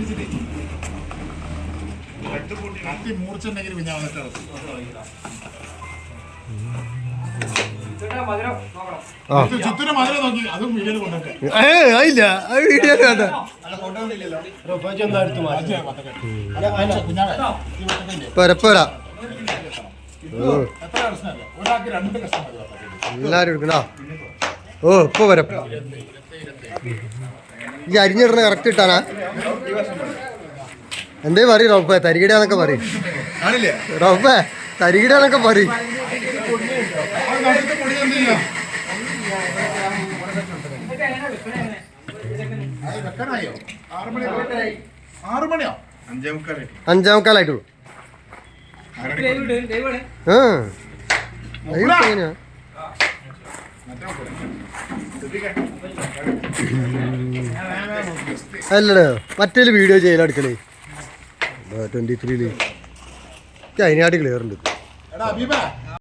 തിരിച്ചിട്ടേ കത്തി മൂർച്ചുണ്ടെങ്കിൽ പിന്നെ വന്നിട്ട് ആ ചിത്തൂര് മധുരം നോക്കി അതും വീഡിയോയിൽ കൊണ്ടേ വീഡിയോ വേണ്ട? പരപ്പര എല്ലാരും എടുക്കണ? ഓ ഇപ്പൊ വരപ്പ ഈ അരിഞ്ഞിടണ കറക്റ്റ് ഇട്ടാനാ? എന്തേ പറയും റോപ്പേ തരികിടാന്നൊക്കെ പറയും. റോപ്പേ തരികിടാന്നൊക്കെ പറയും. അഞ്ചേ അഞ്ചാമക്കാലായിട്ടുള്ളൂ. ആ. അല്ലടോ മറ്റേ വീഡിയോ ചെയ്യലോ അടുക്കളേ ട്വന്റി ത്രീയിൽ അതിനായിട്ട് ക്ലിയർ ഉണ്ട്.